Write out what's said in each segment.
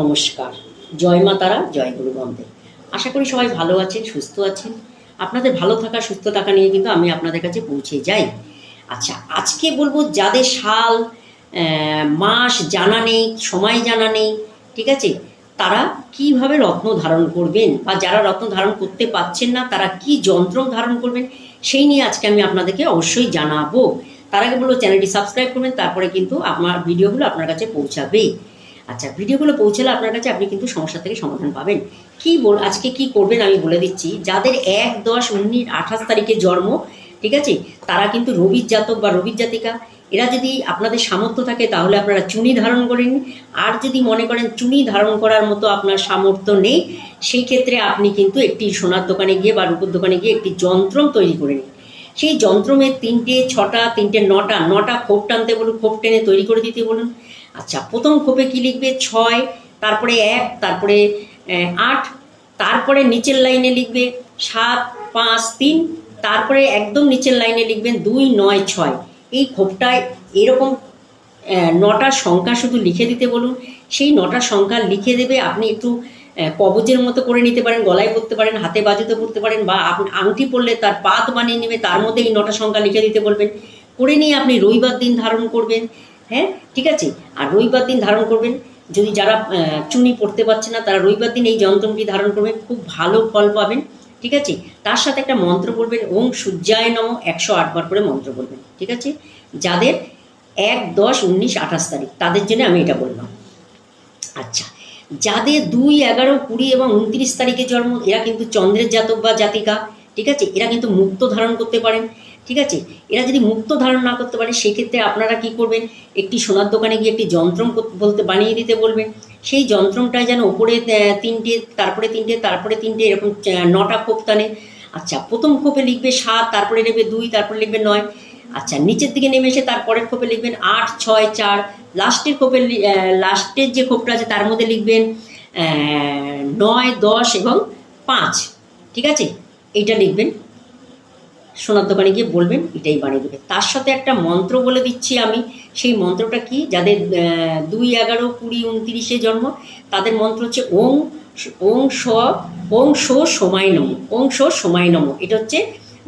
নমস্কার। জয় মা তারা, জয় গুরু বন্দে। আশা করি সবাই ভালো আছেন, সুস্থ আছেন। আপনাদের ভালো থাকা, সুস্থ থাকা নিয়ে কিন্তু আমি আপনাদের কাছে পৌঁছে যাই। আচ্ছা আজকে বলব যাদের সাল মাস জানা নেই, সময় জানা নেই, ঠিক আছে? তারা কীভাবে রত্ন ধারণ করবেন বা যারা রত্ন ধারণ করতে পারছেন না, তারা কি যন্ত্র ধারণ করবেন, সেই নিয়ে আজকে আমি আপনাদেরকে অবশ্যই জানাব। তার আগে বলব চ্যানেলটি সাবস্ক্রাইব করবেন, তারপরে কিন্তু আমার ভিডিওগুলো আপনার কাছে পৌঁছাবে। আচ্ছা ভিডিওগুলো পৌঁছালে আপনার কাছে আপনি কিন্তু সমস্যা থেকে সমাধান পাবেন। কি বল, আজকে কি করবেন আমি বলে দিচ্ছি। যাদের এক দশ উনিশ আঠাশ তারিখে জন্ম, ঠিক আছে? তারা কিন্তু রবির জাতক বা রবির জাতিকা। এরা যদি আপনাদের সামর্থ্য থাকে, তাহলে আপনারা চুনি ধারণ করেন। আর যদি মনে করেন চুনি ধারণ করার মতো আপনার সামর্থ্য নেই সেই ক্ষেত্রে আপনি কিন্তু একটি সোনার দোকানে গিয়ে বা রূপোর দোকানে গিয়ে একটি যন্ত্রম তৈরি করে নিন। সেই যন্ত্রমের তিনটে, ছটা, তিনটে, নটা নটা খোপ টানতে বলুন, খোপ টেনে তৈরি করে দিতে বলুন। আচ্ছা প্রথম খোপে কি লিখবে? ছয়, তারপরে এক, তারপরে আট, তারপরে নিচের লাইনে লিখবে সাত, পাঁচ, তিন, তারপরে একদম নিচের লাইনে লিখবেন দুই, নয়, ছয়। এই খোপটায় এরকম নটা সংখ্যা শুধু লিখে দিতে বলুন। সেই নটা সংখ্যা লিখে দেবে, আপনি একটু কবজের মতো করে নিতে পারেন, গলায় পরতে পারেন, হাতে বাজুতে পড়তে পারেন, বা আপনি আংটি পরলে তার পাত বানিয়ে নেবে, তার মধ্যে এই নটা সংখ্যা লিখে দিতে বলবেন। করে নিয়ে আপনি রবিবার দিন ধারণ করবেন। হ্যাঁ ঠিক আছে? আর রবিবার দিন ধারণ করবেন। যদি যারা চুনি পড়তে পারছে না, তারা রবিবার দিন এই যন্ত্রটি ধারণ করবেন। খুব ভালো ফল পাবেন, ঠিক আছে? তার সাথে একটা মন্ত্র বলবেন ওম সূর্যায় নম একশো আটবার করে মন্ত্র বলবেন, ঠিক আছে? যাদের এক দশ উনিশ আঠাশ তারিখ, তাদের জন্য আমি এটা বললাম। আচ্ছা যাদের দুই এগারো কুড়ি এবং উনত্রিশ তারিখে জন্ম, এরা কিন্তু চন্দ্রের জাতক বা জাতিকা, ঠিক আছে? এরা কিন্তু মুক্ত ধারণ করতে পারেন। ঠিক আছে? এরা যদি মুক্ত ধারণ না করতে পারে, সেক্ষেত্রে আপনারা কি করবেন? একটি সোনার দোকানে গিয়ে একটি যন্ত্রম কর- বলতে বানিয়ে দিতে বলবেন। সেই যন্ত্রমটায় যেন ওপরে তিনটে, তারপরে তিনটে তারপরে তিনটে, এরকম নটা খোপ টানে। আচ্ছা প্রথম খোপে লিখবে সাত, তারপরে লিখবে দুই, তারপরে লিখবে নয়। আচ্ছা নিচের দিকে নেমে এসে তারপরের খোপে লিখবেন আট, ছয়, চার। লাস্টের খোপে লাস্টের যে খোপটা আছে, তার মধ্যে লিখবেন নয়, দশ এবং পাঁচ। ঠিক আছে? এইটা লিখবেন। সোনার দোকানে গিয়ে বলবেন, এটাই বানিয়ে দেবে। তার সাথে একটা মন্ত্র বলে দিচ্ছি আমি। সেই মন্ত্রটা কি? যাদের দুই এগারো কুড়ি উনত্রিশে জন্ম, তাদের মন্ত্র হচ্ছে ওং ওং স, ওং সো সময় নম, ওং সো সময় নম। এটা হচ্ছে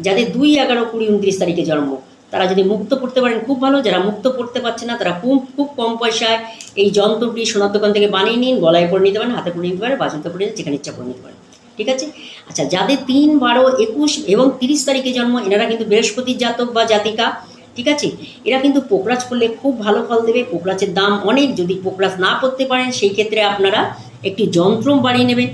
যাদের দুই এগারো কুড়ি উনত্রিশ তারিখে জন্ম। তারা যদি মুক্ত পড়তে পারেন, খুব ভালো। যারা মুক্ত পড়তে পারছে না, তারা খুব খুব কম পয়সায় এই যন্ত্রটি সোনার দোকান থেকে বানিয়ে নিন, গলায় পরে নিতে পারেন, হাতে পরে নিতে পারেন, বাজুতে পরে যেখানে ইচ্ছা পরে নিতে পারেন। ঠিক আছে? আচ্ছা যাদের তিন, বারো, একুশ এবং তিরিশ তারিখে জন্ম, এনারা কিন্তু বৃহস্পতির জাতক বা জাতিকা, ঠিক আছে? এরা কিন্তু পোকরাজ করলে খুব ভালো ফল দেবে, পোকরাজের দাম অনেক, যদি পোকরাজ না করতে পারেন, সেই ক্ষেত্রে আপনারা একটি যন্ত্রম বানিয়ে নেবেন।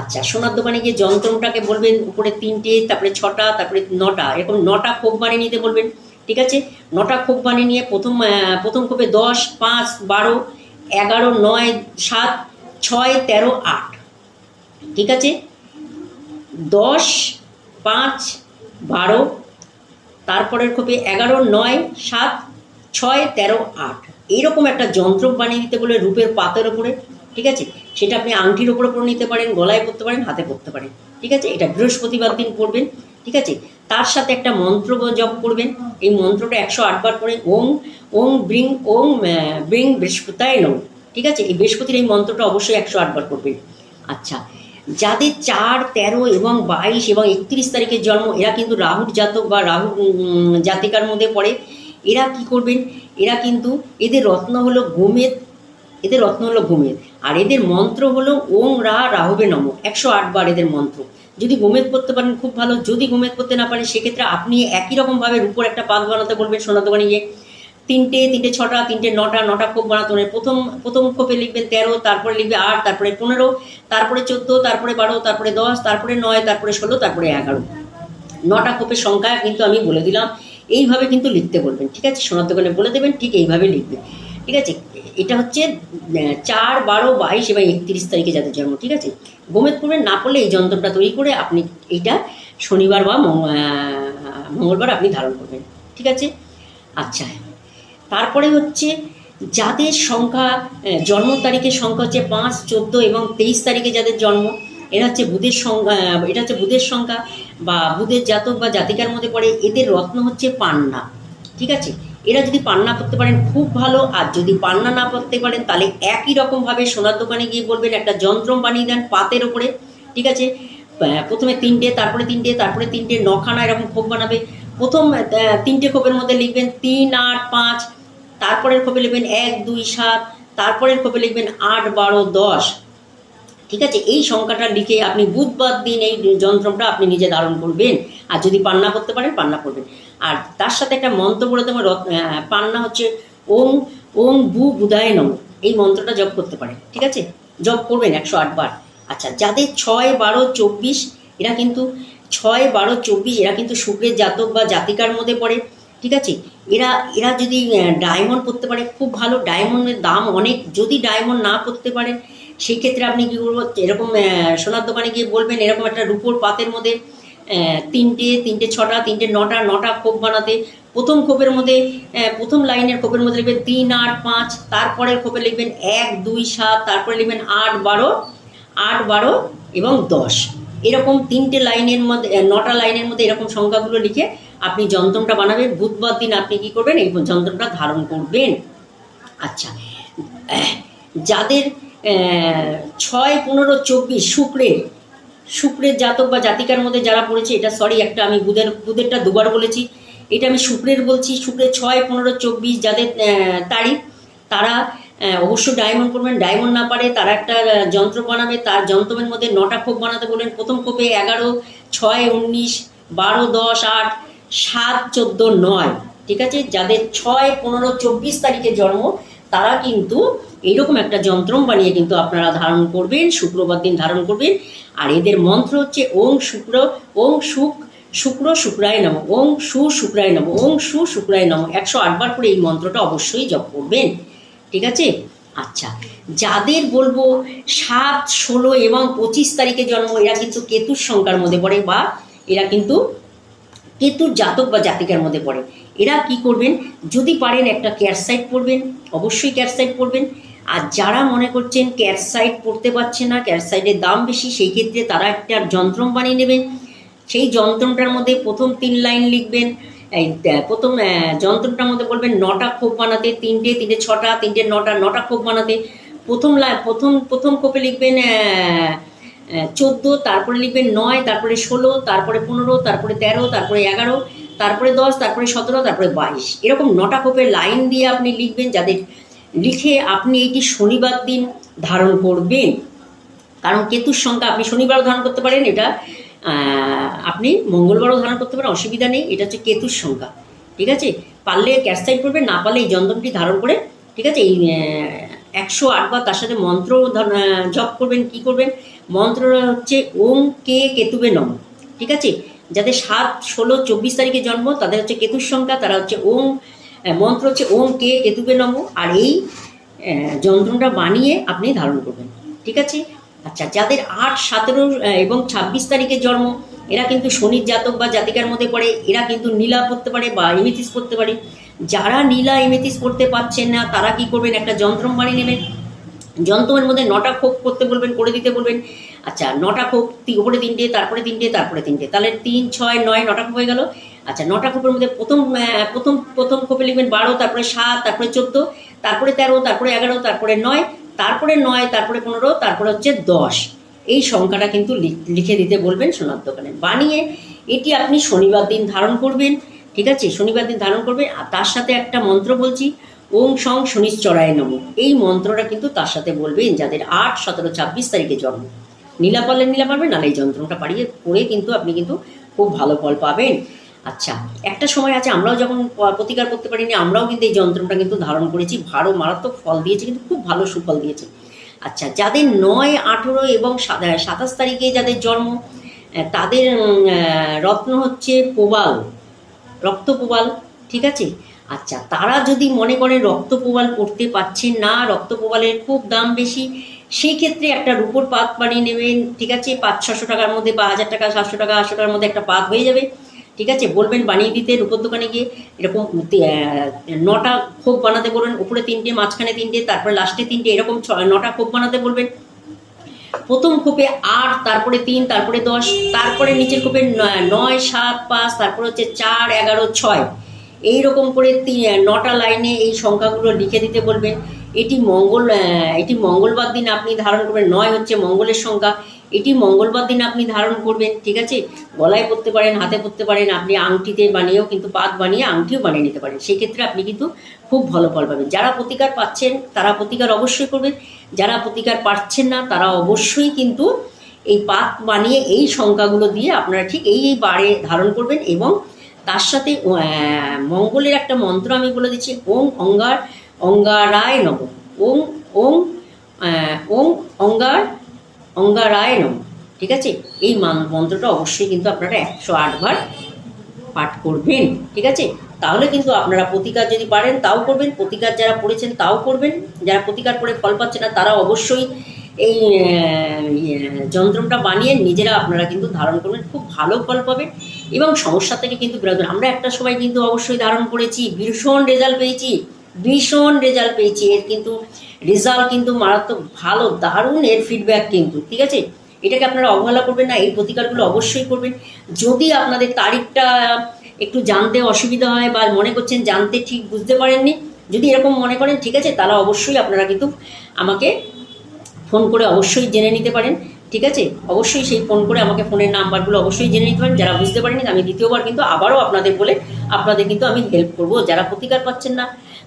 আচ্ছা সোনার দোকানে গিয়ে যন্ত্রমটাকে বলবেন, উপরে তিনটে, তারপরে ছটা, তারপরে নটা, এরকম নটা খোপ বানিয়ে নিতে বলবেন, ঠিক আছে? নটা খোপ বানিয়ে নিয়ে প্রথম প্রথম খোপে দশ, পাঁচ, বারো, এগারো, নয়, সাত, ছয়, তেরো, আট, ঠিক আছে? দশ, পাঁচ, বারো, তারপরের খোপে এগারো, নয়, সাত, ছয়, তেরো, আট। এইরকম একটা যন্ত্র বানিয়ে দিতে বলে রূপের পাতের ওপরে, ঠিক আছে? সেটা আপনি আংটির ওপরে পরে নিতে পারেন, গলায় পরতে পারেন, হাতে পরতে পারেন, ঠিক আছে? এটা বৃহস্পতিবার দিন পড়বেন, ঠিক আছে? তার সাথে একটা মন্ত্র জপ করবেন। এই মন্ত্রটা একশো আটবার করে ওং ওং, ব্রিং ওং ব্রিং বৃহস্পতায় নম ঠিক আছে? এই বৃহস্পতির এই মন্ত্রটা অবশ্যই একশো আটবার করবেন আচ্ছা যাদের চার, তেরো এবং বাইশ এবং একত্রিশ তারিখের জন্ম, এরা কিন্তু রাহুর জাতক বা রাহু জাতিকার মধ্যে পড়ে। এরা কি করবেন? এরা কিন্তু, এদের রত্ন হলো গোমেদ, এদের রত্ন হলো গোমেদ। আর এদের মন্ত্র হলো ওং রা রাহবে নম, একশো আট বার এদের মন্ত্র। যদি গোমেদ করতে পারেন, খুব ভালো। যদি গোমেদ করতে না পারেন, সেক্ষেত্রে আপনি একই রকমভাবে রূপোর একটা পাত বানাতে বলবেন সোনার দোকানে গিয়ে তিনটে তিনটে ছটা, তিনটে নটা নটা খোপ বানাতে প্রথম প্রথম খোপে লিখবেন তেরো, তারপরে লিখবে আট, তারপরে পনেরো, তারপরে চোদ্দ, তারপরে বারো, তারপরে দশ, তারপরে নয়, তারপরে ষোলো, তারপরে এগারো। নটা খোপের সংখ্যা কিন্তু আমি বলে দিলাম। এইভাবে কিন্তু লিখতে বলবেন, ঠিক আছে? সোনার দোকানে বলে দেবেন, ঠিক এইভাবে লিখবেন। ঠিক আছে? এটা হচ্ছে চার, বারো, বাইশ এবং একত্রিশ তারিখে যাদের জন্ম, ঠিক আছে? গোমেদ করবেন না করলে এই যন্ত্রটা তৈরি করে আপনি এইটা শনিবার বা মঙ্গলবার আপনি ধারণ করবেন, ঠিক আছে? আচ্ছা। তারপরে হচ্ছে যাদের সংখ্যা জন্ম তারিখের সংখ্যা হচ্ছে পাঁচ, চোদ্দ এবং তেইশ তারিখে যাদের জন্ম, এরা হচ্ছে বুধের সংখ্যা এটা হচ্ছে বুধের সংখ্যা বা বুধের জাতক বা জাতিকার মধ্যে পড়ে, এদের রত্ন হচ্ছে পান্না, ঠিক আছে? এরা যদি পান্না করতে পারেন, খুব ভালো। আর যদি পান্না না করতে পারেন, তাহলে একই রকমভাবে সোনার দোকানে গিয়ে বলবেন, একটা যন্ত্রম বানিয়ে দেন পাতের ওপরে, ঠিক আছে? প্রথমে তিনটে, তারপরে তিনটে তারপরে তিনটে, নখানা এরকম খোপ বানাবে। প্রথম তিনটে খোপের মধ্যে লিখবেন তিন, আট, পাঁচ তারপরের খোপে লিখবেন এক, দুই, সাত, তারপরের খোপে লিখবেন আট, বারো, দশ। ঠিক আছে? এই সংখ্যাটা লিখে আপনি বুধবার দিন এই যন্ত্রটা আপনি নিজে ধারণ করবেন। আর যদি পান্না করতে পারেন, পান্না করবেন। আর তার সাথে একটা মন্ত্র বলে দেবো পান্না হচ্ছে ওং ওং বু বুধায় নম। এই মন্ত্রটা জপ করতে পারেন। ঠিক আছে? জপ করবেন একশো আট বার। আচ্ছা যাদের ছয়, বারো, চব্বিশ, এরা কিন্তু, ছয়, বারো, চব্বিশ, এরা কিন্তু শুক্রের জাতক বা জাতিকার মধ্যে পড়ে। ঠিক আছে? এরা এরা যদি ডায়মন্ড করতে পারে, খুব ভালো। ডায়মন্ডের দাম অনেক। যদি ডায়মন্ড না করতে পারেন সেই ক্ষেত্রে আপনি কী করব? এরকম সোনার দোকানে গিয়ে বলবেন, এরকম একটা রুপোর পাতের মধ্যে তিনটে তিনটে ছটা, তিনটে নটা নটা খোপ বানাতে, প্রথম খোপের মধ্যে প্রথম লাইনের খোপের মধ্যে লিখবেন তিন, আট, পাঁচ, তারপরের খোপে লিখবেন এক, দুই, সাত, তারপরে লিখবেন আট, বারো আট, বারো এবং দশ। এরকম তিনটে লাইনের মধ্যে নটা লাইনের মধ্যে এরকম সংখ্যাগুলো লিখে আপনি যন্ত্রটা বানাবেন, বুধবার দিন আপনি কি করবেন? এই যন্ত্রটা ধারণ করবেন। আচ্ছা যাদের ছয়, পনেরো, চব্বিশ, শুক্রের শুক্রের জাতক বা জাতিকার মধ্যে যারা পড়েছে, এটা সরি একটা আমি বুধের, বুধেরটা দুবার বলেছি। এটা আমি শুক্রের বলছি, শুক্রের ছয়, পনেরো, চব্বিশ যাদের তারিখ, তারা অবশ্যই ডায়মন্ড করবেন ডায়মন্ড না পারে, তারা একটা যন্ত্র বানাবে, তার যন্ত্রের মধ্যে নটা খোপ বানাতে বলবেন প্রথম খোপে এগারো, ছয়, উনিশ, বারো, দশ, আট সাত, চোদ্দ, নয়। ঠিক আছে? যাদের ছয়, পনেরো, চব্বিশ তারিখে জন্ম, তারা কিন্তু এইরকম একটা যন্ত্রম বানিয়ে কিন্তু আপনারা ধারণ করবেন, শুক্রবার দিন ধারণ করবেন। আর এদের মন্ত্র হচ্ছে ওং শুক্র, ওং শুক, শুক্র শুক্রায় নম, ওং সু শুক্রায় নম, ওং সু শুক্রায় নম। একশো আটবার করে এই মন্ত্রটা অবশ্যই জপ করবেন। ঠিক আছে? আচ্ছা যাদের বলব সাত, ষোলো এবং পঁচিশ তারিখে জন্ম, এরা কিন্তু কেতুর সংখ্যার মধ্যে পড়ে বা এরা কিন্তু কেতুর জাতক বা জাতিকার মধ্যে পড়ে। এরা কি করবেন? যদি পারেন একটা ক্যারসাইট পড়বেন অবশ্যই ক্যারসাইট পড়বেন আর যারা মনে করছেন ক্যারসাইট পড়তে পারছে না ক্যারসাইটের দাম বেশি, সেই ক্ষেত্রে তারা একটা যন্ত্রম বানিয়ে নেবেন। সেই যন্ত্রটার মধ্যে প্রথম তিন লাইন লিখবেন। এই প্রথম যন্ত্রটার মধ্যে বলবেন নটা খোপ বানাতে, তিনটে তিনটে ছটা, তিনটে নটা নটা খোপ বানাতে। প্রথম প্রথম প্রথম খোপে লিখবেন চোদ্দ, তারপরে লিখবেন নয়, তারপরে ষোলো, তারপরে পনেরো, তারপরে তেরো, তারপরে এগারো, তারপরে দশ, তারপরে সতেরো, তারপরে বাইশ। এরকম নটা খোপের লাইন দিয়ে আপনি লিখবেন যাদের লিখে আপনি এইটি শনিবার দিন ধারণ করবেন। কারণ কেতুর সংখ্যা আপনি শনিবারও ধারণ করতে পারেন, এটা আপনি মঙ্গলবারও ধারণ করতে পারেন, অসুবিধা নেই, এটা হচ্ছে কেতুর সংখ্যা। ঠিক আছে? পারলে ক্যাশসাইড করবেন, না পারলে এই যন্ত্রটি ধারণ করে, ঠিক আছে? এই একশো আটবার তার সাথে মন্ত্র জপ করবেন, কি করবেন? মন্ত্রটা হচ্ছে ওম কে কেতুবে নম। ঠিক আছে? যাদের সাত, ষোলো, চব্বিশ তারিখে জন্ম, তাদের হচ্ছে কেতুর সংখ্যা, তারা হচ্ছে ওম মন্ত্র হচ্ছে ওম কে কেতুবে নম। আর এই যন্ত্রটা বানিয়ে আপনি ধারণ করবেন। ঠিক আছে? আচ্ছা যাদের আট, সতেরো এবং ছাব্বিশ তারিখে জন্ম, এরা কিন্তু শনির জাতক বা জাতিকার মধ্যে পড়ে, এরা কিন্তু নীলা পড়তে পারে বা এমিথিস পড়তে পারে। যারা নীলা এমিথিস পড়তে পারছেন না, তারা কি করবেন? একটা যন্ত্রম বানিয়ে নেবেন। যন্ত্রের মধ্যে নটা খোপ করতে বলবেন, করে দিতে বলবেন। আচ্ছা নটা খোপ উপরে তিনটে তারপরে তিনটে তারপরে তিনটে তাহলে তিন, ছয়, নয়, নটা খোপ হয়ে গেল। আচ্ছা নটা খোপের মধ্যে প্রথম প্রথম প্রথম খোপে লিখবেন বারো, তারপরে সাত, তারপরে চোদ্দ, তারপরে তেরো, তারপরে এগারো, তারপরে নয় তারপরে নয়, তারপরে পনেরো, তারপরে হচ্ছে দশ। এই সংখ্যাটা কিন্তু লিখে দিতে বলবেন সোনার দোকানে। বানিয়ে এটি আপনি শনিবার দিন ধারণ করবেন। ঠিক আছে? শনিবার দিন ধারণ করবে। আর তার সাথে একটা মন্ত্র বলছি, ওং সং শনিশ্চরায় নম। এই মন্ত্রটা কিন্তু তার সাথে বলবেন যাদের আট, সতেরো, ছাব্বিশ তারিখে জন্ম। নীলা নীলা পারবেন নাহলে এই যন্ত্রটা পাড়িয়ে করে কিন্তু আপনি কিন্তু খুব ভালো ফল পাবেন। আচ্ছা একটা সময় আছে, আমরাও যখন প্রতিকার করতে পারিনি, আমরাও কিন্তু এই যন্ত্রটা কিন্তু ধারণ করেছি। ভালো, মারাত্মক ফল দিয়েছে, কিন্তু খুব ভালো সুফল দিয়েছে। আচ্ছা যাদের নয়, আঠেরো এবং সাত- সাতাশ তারিখে যাদের জন্ম তাদের রত্ন হচ্ছে প্রবাল রক্ত প্রবাল ঠিক আছে? আচ্ছা তারা যদি মনে করেন রক্ত প্রবাল পড়তে পাচ্ছেন না রক্ত প্রবালের খুব দাম বেশি সেই ক্ষেত্রে একটা রুপোর পাত বানিয়ে নেবেন, ঠিক আছে? পাঁচ, ছশো টাকার মধ্যে বা হাজার টাকা, সাতশো টাকা, আটশো টাকার মধ্যে একটা পাত হয়ে যাবে, ঠিক আছে? বলবেন বানিয়ে দিতে, রূপোর দোকানে গিয়ে এরকম নটা খোপ বানাতে বলবেন, উপরে তিনটে, মাঝখানে তিনটে, তারপরে লাস্টে তিনটে, এরকম ছ- নটা খোপ বানাতে বলবেন। প্রথম খোপে আট, তারপরে তিন, তারপরে দশ, তারপরে নিচের খোপে নয়- সাত, পাঁচ, তারপরে হচ্ছে চার, এগারো, ছয়। এই রকম করে নটা লাইনে এই সংখ্যাগুলো লিখে দিতে বলবেন এটি মঙ্গল এটি মঙ্গলবার দিন আপনি ধারণ করবেন। নয় হচ্ছে মঙ্গলের সংখ্যা এটি মঙ্গলবার দিন আপনি ধারণ করবেন, ঠিক আছে? গলায় পরতে পারেন, হাতে পরতে পারেন, আপনি আংটিতে বানিয়েও কিন্তু পাত বানিয়ে আংটিও বানিয়ে নিতে পারেন। সেক্ষেত্রে আপনি কিন্তু খুব ভালো ফল পাবেন। যারা প্রতিকার পাচ্ছেন, তারা প্রতিকার অবশ্যই করবেন। যারা প্রতিকার পাচ্ছেন না, তারা অবশ্যই কিন্তু এই পাত বানিয়ে এই সংখ্যাগুলো দিয়ে আপনারা ঠিক এই এই বারে ধারণ করবেন এবং তার সাথে মঙ্গলের একটা মন্ত্র আমি বলে দিচ্ছি। ওম অঙ্গার অঙ্গারায় নম। ওম আহ, ওম অঙ্গার অঙ্গারায় নম। ঠিক আছে? এই মান- মন্ত্রটা অবশ্যই কিন্তু আপনারা একশো আটবার পাঠ করবেন। ঠিক আছে? তাহলে কিন্তু আপনারা প্রতিকার যদি পারেন তাও করবেন। প্রতিকার যারা পড়েছেন তাও করবেন। যারা প্রতিকার করে ফল পাচ্ছে না তারা অবশ্যই এই ইয়ে, যন্ত্রটা বানিয়ে নিজেরা আপনারা কিন্তু ধারণ করবেন। খুব ভালো ফল পাবেন। এবং সমস্যা থেকে কিন্তু বিরত আমরা একটা সময় কিন্তু অবশ্যই ধারণ করেছি। ভীষণ রেজাল্ট পেয়েছি। ভীষণ রেজাল্ট পেয়েছি। এর কিন্তু রেজাল্ট কিন্তু মারাত্মক ভালো, দারুণ এর ফিডব্যাক কিন্তু, ঠিক আছে? এটাকে আপনারা অবহেলা করবেন না, এই প্রতিকারগুলো অবশ্যই করবেন। যদি আপনাদের তারিখটা একটু জানতে অসুবিধা হয় বা মনে করছেন জানতে ঠিক বুঝতে পারেননি, যদি এরকম মনে করেন, ঠিক আছে, তাহলে অবশ্যই আপনারা কিন্তু আমাকে ফোন করে অবশ্যই জেনে নিতে পারেন, ঠিক আছে? অবশ্যই সেই ফোন করে আমাকে ফোনের নাম্বারগুলো অবশ্যই জেনে নিতে পারেন। যারা বুঝতে পারেনি আমি দ্বিতীয়বার কিন্তু আবারও আপনাদের বলে আপনাদের কিন্তু আমি হেল্প করব। যারা প্রতিকার পাচ্ছেন না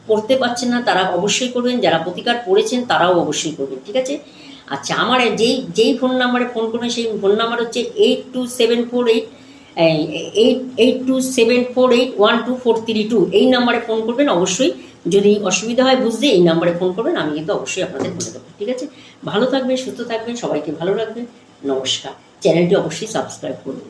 পড়তে পারছেন না, তারা অবশ্যই করবেন। যারা প্রতিকার পড়েছেন, তারাও অবশ্যই করবেন, ঠিক আছে? আচ্ছা আমার যেই যেই ফোন নাম্বারে ফোন করবেন, সেই ফোন নাম্বার হচ্ছে eight two seven four eight eight eight two seven four eight one two four three two এই নাম্বারে ফোন করবেন, অবশ্যই। যদি অসুবিধা হয় বুঝতে এই নাম্বারে ফোন করবেন, আমি কিন্তু অবশ্যই আপনাদের বলে দেবো, ঠিক আছে? ভালো থাকবেন, সুস্থ থাকবেন, সবাইকে ভালো রাখবেন। নমস্কার। চ্যানেলটি অবশ্যই সাবস্ক্রাইব করবেন